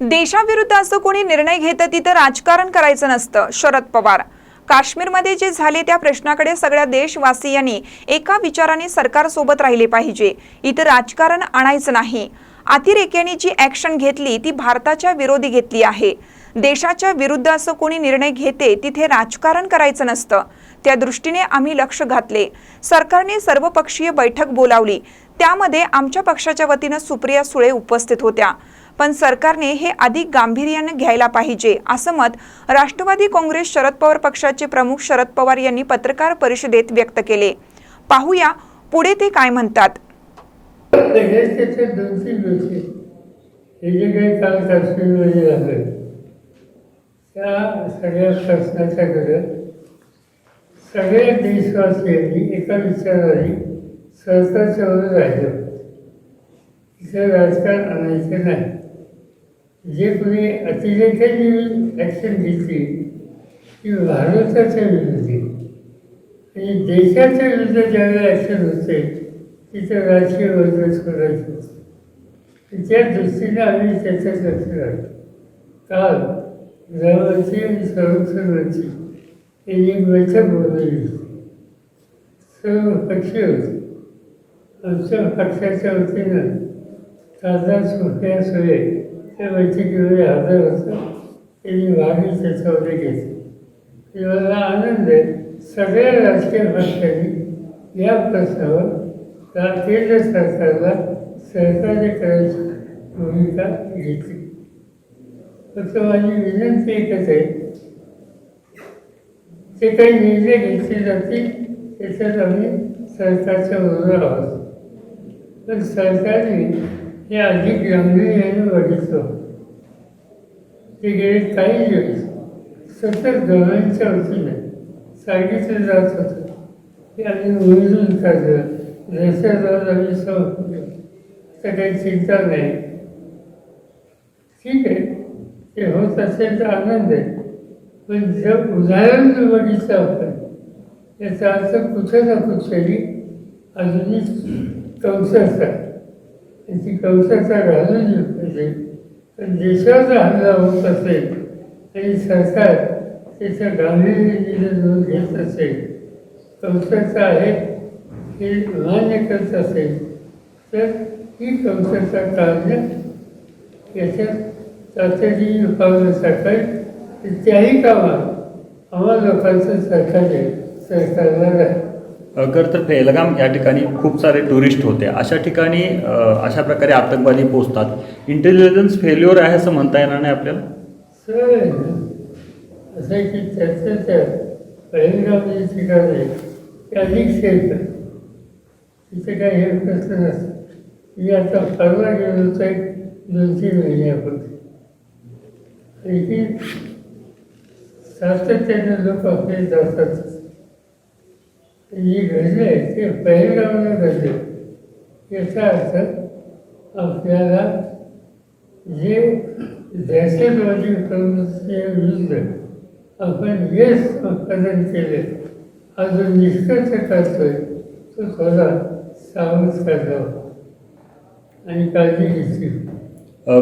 देशाविरुद्ध असं कोणी निर्णय घेतं तिथं राजकारण करायचं नसतं शरद पवार. काश्मीरमध्ये जे झाले त्या प्रश्नाकडे सगळ्या देशवासियांनी एका विचाराने सरकारसोबत राहिले पाहिजे. इथं राजकारण आणायचं नाही. अतिरेक्यांनी जी ॲक्शन घेतली ती भारताच्या विरोधी घेतली आहे. देशाच्या विरुद्ध असं कोणी निर्णय घेते तिथे राजकारण करायचं नसतं. त्या दृष्टीने आम्ही लक्ष घातले. सरकारने सर्वपक्षीय बैठक बोलावली. त्यामध्ये आमच्या पक्षाच्या वतीनं सुप्रिया सुळे उपस्थित होत्या. पण सरकारने हे अधिक गांभीर्याने घ्यायला पाहिजे असं मत राष्ट्रवादी काँग्रेस शरद पवार पक्षाचे प्रमुख शरद पवार यांनी पत्रकार परिषदेत व्यक्त केले. पाहूया पुढे ते काय म्हणतात. हे जे काही काल काश्मीरमध्ये झालं त्या सगळ्या प्रश्नाच्याकडे सगळ्या देशवासियांनी एका विचाराने सरकारच्या वर राहिलं. इथं राजकारण आणायचं नाही. जे कोणी अतिरेक्यांनी ॲक्शन घेतली ती भारताच्या विरोधी आणि देशाच्या विरुद्ध ज्यावेळी ॲक्शन होते तिथं राजकीय वर्गच करायचं त्या दृष्टीने आम्ही त्याच्या लक्ष काल. जवळची आणि संरक्षण मंत्री एक बैठक बोलवली होती. सर्व पक्षी होते. आमच्या पक्षाच्या वतीनं खासदार सुप्रिया सुळे त्या बैठकीमध्ये हजर होतं त्यांनी भागी त्याच्यामध्ये घेतली. आणि मला आनंद आहे सगळ्या राजकीय पक्षांनी या प्रश्नावर का केंद्र सरकारला सहकार्य करायची भूमिका घेतली. फक्त माझी विनंती एकच आहे जे काही निर्णय घेतले जातील त्याच्यात आम्ही सरकारच्या बरोबर आहोत. पण सरकारने हे अधिक आणि बघितलं ते गेले काही दिवस. सतत गव्हर्नमेंटच्या वतीने सांगितलं जात होतं. की आम्ही मोजून काढलं देशाजवळ आम्ही समजलं तर काही चिंता नाही. ठीक आहे. ते होत असेल तर आनंद आहे. पण जर उदाहरण जर बघितलं आपण. याचा अर्थ कुठं ना कुठेतरी अजूनही कौशलता त्याची कवचाचा घालून पाहिजे तर देशाचा हल्ला होत असेल आणि सरकार त्याच्या गांभीर्याने नोंद घेत असेल. कवचाचा आहे हे मान्य करत असेल. तर ही कवचाचा कार्य याच्यात तातडीने पावलं टाकावी त्याही कामात आम्हा लोकांचं सरकार सरकारला राहील. अगर तर पेहलगाम या ठिकाणी खूप सारे टुरिस्ट होते. अशा ठिकाणी अशा प्रकारे आतंकवादी पोचतात इंटेलिजन्स फेल्युअर आहे असं म्हणता येणार नाही आपल्याला? सर असं आहे की त्याचं त्या पहिलगाव जे आहे अधिक सेफ तिथे काही हे प्रश्न नसतं मी आता परवा गेलोच एक दोन तीन महिन्यापूर्वी आणि सातत्याने लोक आपले जातात. जे घडले आहे ते पहिलगावला घडले याचा अर्थ आपल्याला जे दहशतवादी प्रवृत्तीच्या विरुद्ध आपण यश उत्पादन केले हा जो निष्कर्ष करतोय तो थोडा सावध करावा आणि काळजी घेतली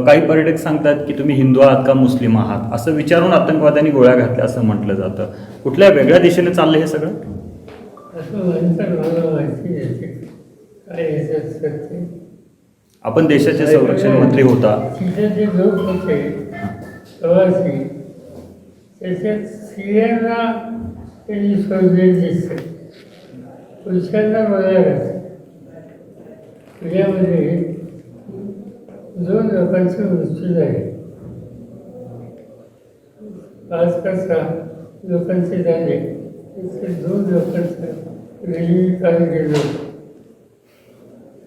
काही पर्यटक सांगतात की तुम्ही हिंदू आहात का मुस्लिम आहात? असं विचारून आतंकवाद्यांनी गोळ्या घातल्या असं म्हटलं जातं. कुठल्या वेगळ्या दिशेने चाललं हे सगळं? असं म्हणतात मला माहिती आहे काय याच्यात सत्य आपण देशाचे संरक्षण मंत्री होता. तिथे जे लोक होते प्रवासी त्याच्यात स्त्रियांना त्यांनी सोडले दिसते पुरुषांना बघायला पुण्यामध्ये दोन लोकांचे मृत्यू झाले पाच का सहा लोकांचे झाले दोन लोकांचं रेल्वे काल. गेलो.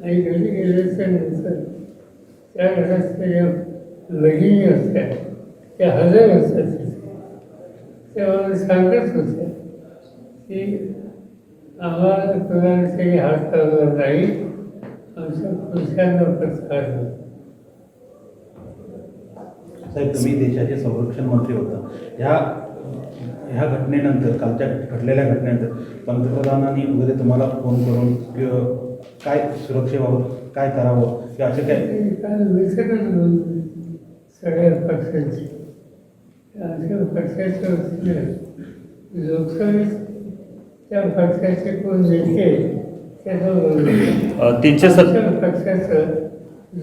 आणि घरी गेल्याच्यानंतर त्या घरातल्या ज्या भगिनी होत्या त्या हजर असतात तिथे त्या मला सांगत होत्या की आम्हाला कुणाला तरी हात लावला नाही. आमच्या पुरुषांना पत्कारलं साहेब तुम्ही देशाचे संरक्षण मंत्री होता. ह्या ह्या घटनेनंतर कालच्या घडलेल्या घटनेनंतर पंतप्रधानांनी वगैरे तुम्हाला फोन करून किंवा काय सुरक्षेबाबत काय करावं? किंवा असे काय? सगळ्या पक्षांची आमच्या पक्षाच्या वतीनं लोकसभेत त्या पक्षाचे कोण नेते त्याचा तीनशे सत आमच्या पक्षाचं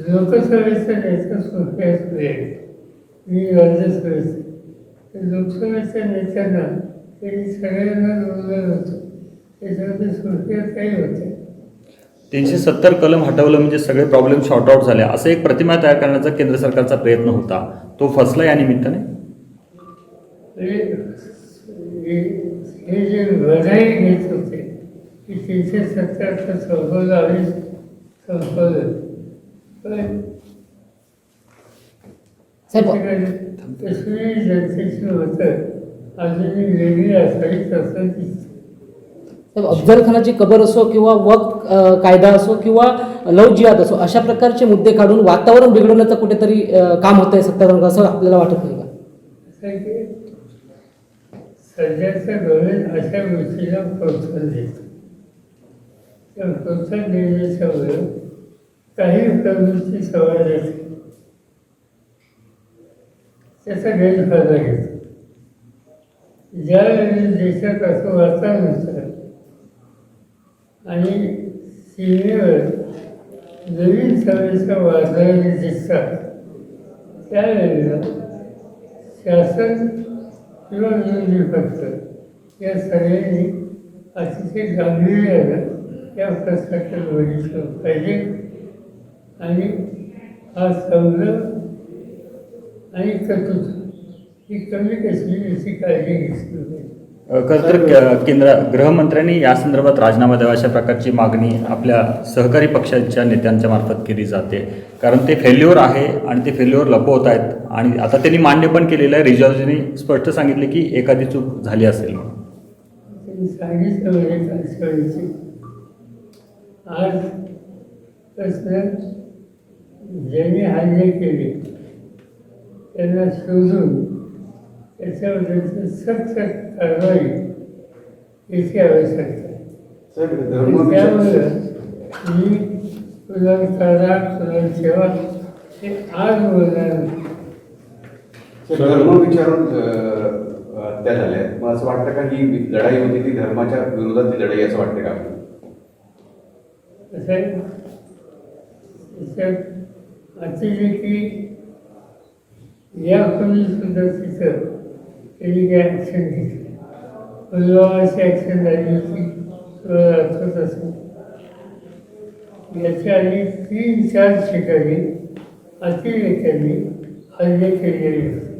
लोकसभेचं नेतं सुप्रिया सुळे मी राज्यसभेचं लोकसभेच्या नेत्यांना त्यांनी सगळ्यांना निवडलं होतं त्याच्यामध्ये सुप्रिया काही होते तीनशे सत्तर कलम हटवलं म्हणजे सगळे प्रॉब्लेम शॉर्ट आउट झाले. असं एक प्रतिमा तयार करण्याचा केंद्र सरकारचा प्रयत्न होता. तो फसला या निमित्ताने? म्हणजे हे- जे लढाई घेत होते की तीनशे सत्तरचं संपवलं आणि संपवलं साहेब कश्मीरी जनतेची होतं अजूनही वेगळी असावी तसं अफजल खानाची कबर असो किंवा वक्त कायदा असो किंवा लव जिहाद असो अशा प्रकारचे मुद्दे काढून वातावरण बिघडवण्याचं कुठेतरी अ, काम होत आहे सत्ताधारण असं आपल्याला वाटत नाही का? असं की सध्याचं गव्हर्मेंट अशा गोष्टीला प्रोत्साहन देतं. त्या प्रोत्साहन देण्याच्यामुळे काही प्रवृत्ती सवाल त्याचा गैरफायदा घेतो. ज्यावेळी देशात असं वातावरण होतं आणि सीमेवर नवीन सभेचा वादळ दिसतात त्यावेळेला शासन किंवा विरोधी पक्ष या सगळ्यांनी अतिशय गांभीर्यानं या प्रश्नाकडे बघितलं पाहिजे. आणि हा समज आणि कटुता ही कमी याची काळजी घेतली पाहिजे अ, खरं तर के- केंद्र गृहमंत्र्यांनी या संदर्भात राजीनामा द्यावा अशा प्रकारची मागणी आपल्या सहकारी पक्षाच्या नेत्यांच्या मार्फत केली जाते. कारण ते फेल्युअर आहे आणि ते फेल्युअर लपवत आहेत. आणि आता त्यांनी मान्य पण केलेलं आहे. रिजॉर्जनी स्पष्ट सांगितले की एखादी चूक झाली असेल म्हणून. सांगितलं म्हणजे आज ज्यांनी केले त्यांना शोधून त्याच्याबद्दलची सक्त कारवाई याची आवश्यकता आहे त्यामुळं मी तुला करा तुला ठेवा हे आज बोलणार नाही. धर्म विचारून हत्या झाल्या मग असं वाटतं का ही लढाई होती ती धर्माच्या विरोधातली लढाई असं वाटतं का आपल्याला? या कमी सुद्धा तिथं त्यांनी ॲक्शन घेतली. पुलवामाची ॲक्शन झाली होती. तुला आठवत असेल याच्या आधी तीन चार ठिकाणी अतिरेक्यांनी हल्ले केलेले होते.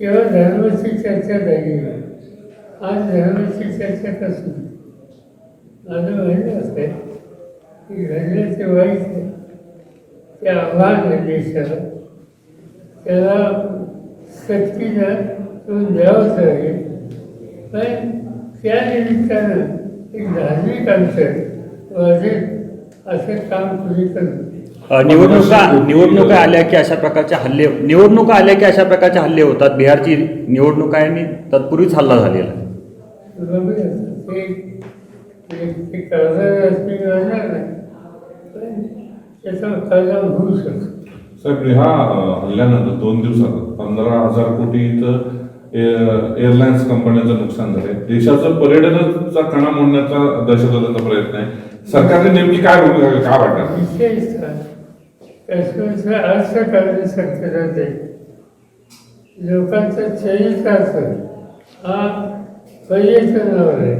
तेव्हा धर्माची चर्चा झाली. नाही. आज धर्माची चर्चा कसून? माझं म्हणणं असं आहे की घडलं ते वाईट आहे. ते आव्हान आहे देशाला त्याला सक्तीनं तो द्यावंच लागेल पण त्या निमित्तानं एक धार्मिक अंतर वाजेल असं काम तुम्ही करू. अ, निवडणुका निवडणुका आल्या की अशा प्रकारचे हल्ले निवडणुका आल्या की अशा प्रकारचे हल्ले होतात. बिहारची निवडणूक आहे आणि तत्पूर्वीच हल्ला झालेला आहे. साहेब ह्या हल्ल्यानंतर दोन दिवसात पंधरा हजार कोटीचं एअरलाइन्स कंपन्यांचं नुकसान झालंय. देशाचं पर्यटनाचा कणा मोडण्याचा दहशतवादाचा प्रयत्न आहे. सरकारने नेमकी काय भूमिका काय वाटणार? विशेषतः काश्मीरचं अर्थकारण शक्यता जाईल लोकांचा हा पर्यटनावर आहे.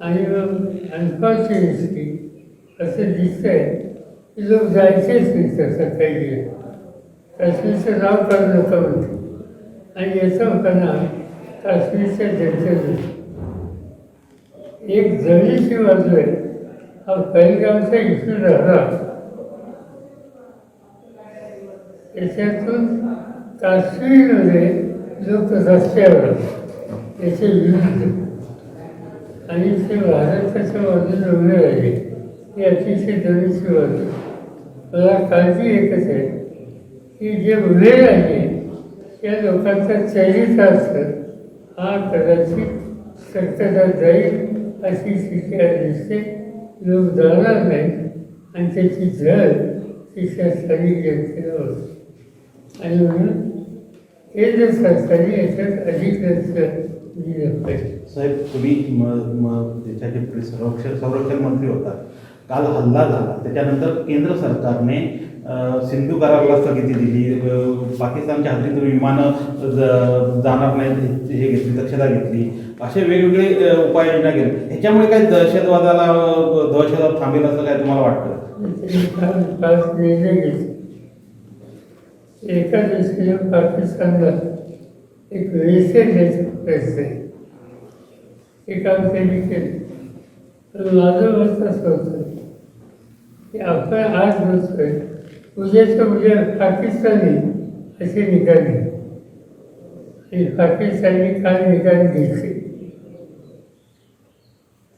आणि मग अनफॉर्च्युनेटली असं दिसत आहे लोक जायचेच नाही तसं काही काश्मीरचं नाव काढू नका म्हणते आणि याचा परिणाम काश्मीरच्या जनतेवर. एक जमिनीची बाजू आहे. हा पहिलगावचा इश्यू झाला त्याच्यातून काश्मीरमध्ये लोक रस्त्यावर त्याचे विरुद्ध. आणि ते भारताच्या बाजूला उभे राहिले. ही अतिशय जमीची बाजू. मला काळजी एकच आहे की जे उभे आहे त्या लोकांचा चरितार्थ हा कदाचित शक्यता जाईल अशी शिक्षा दिसते लोक जाणार नाही आणि त्याची झळ तिच्या स्थानिक जनतेला होते. आणि म्हणून हे जर सरकारने याच्यात अधिक लक्ष साहेब तुम्ही म म देशाचे संरक्षण संरक्षण मंत्री होता. काल हल्ला झाला. त्याच्यानंतर केंद्र सरकारने सिंधू कराराला स्थगिती दिली. पाकिस्तानच्या हद्दीतून विमानं जाणार नाहीत हे घेतली दक्षता घेतली. असे वेगवेगळे उपाययोजना केल्या. ह्याच्यामुळे काय दहशतवादाला दहशतवाद थांबेल असं काय तुम्हाला वाटतं? एका दिवशी पाकिस्तानला एक वेसेल द्यायचा प्रयत्न आहे. त्यांनी केलं. असं होतं की आपण आज बसतोय उद्याच्या उद्या पाकिस्तानी असे निकाल. आणि पाकिस्तानी काल निकाल घेतले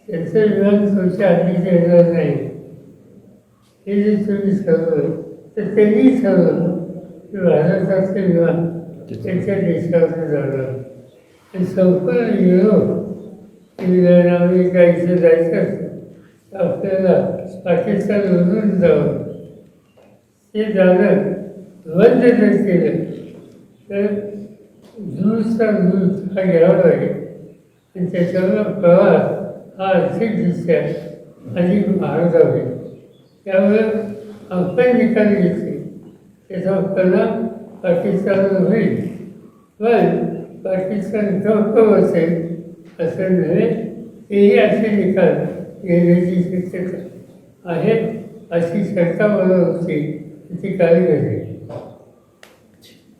त्याचं विमान तुमच्या आधी येणार नाही. हे जे तुम्ही ठरवलं तर त्यांनी ठरवलं की भारताचं विमान त्याच्या देशावर जाणार आणि संपूर्ण युरोप इंग्लंड अमेरिका इथे जायचं आपल्याला पाकिस्तान उडून जावं ते जाणं बंद जर केलं. तर दुरुस्ता दुरुस्त हा घ्यावा लागेल. आणि त्याच्यावर प्रवास हा आर्थिकदृष्ट्या अधिक महाग होईल त्यामुळे आपण निकाल घेतले. त्याचा परिणाम पाकिस्तानवर होईल. पण पाकिस्तान गप्प बसेल असं नव्हे तेही असे निकाल. घेण्याची शक्यता आहे अशी शंका मला होती ती घडली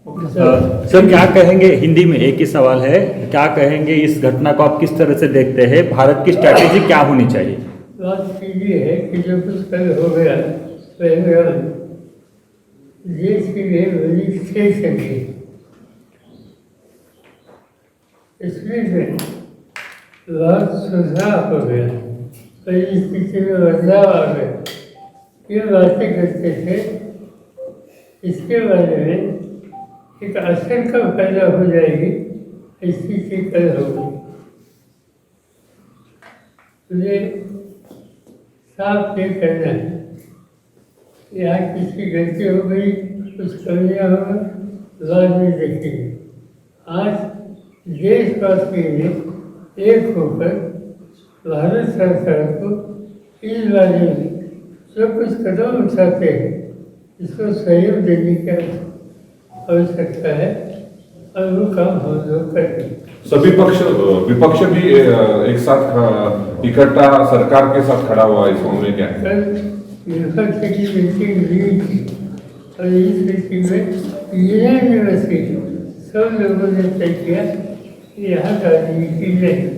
अ, सर क्या कहेंगे? हिंदी में एक ही सवाल है क्या कहेंगे इस घटना को आप किस तरह से देखते हैं? भारत की स्ट्रैटेजी क्या होनी चाहिए? बात कीजिए है कि जो कुछ कल हो गया पहलगाम देश के लिए बड़ी छह सके इसमें बहुत सुधार हो गया। परिस्थिति में बदलाव आ गए ये बातें करते थे? इसके बारे में एक आशंका पैदा हो जाएगी, ऐसी कल हो गई तुझे साफ़ ये करना है। यहाँ किसी गलती हो गई, कुछ कमियाँ हो गई बाद में देखेंगे। आज देशवासी एक होकर भारत सरकार को इस बारे में जो कुछ कदम उठाते हैं इसको सहयोग देने की आवश्यकता है और वो काम हम लोग करेंगे सभी पक्ष विपक्ष भी एक साथ इकट्ठा सरकार के साथ खड़ा हुआ है इस मामले में क्या? विपक्ष की मीटिंग ली थी और इस मीटिंग में यूनिवर्सिटी सब लोगों ने तय किया कि यहाँ राजनीति नहीं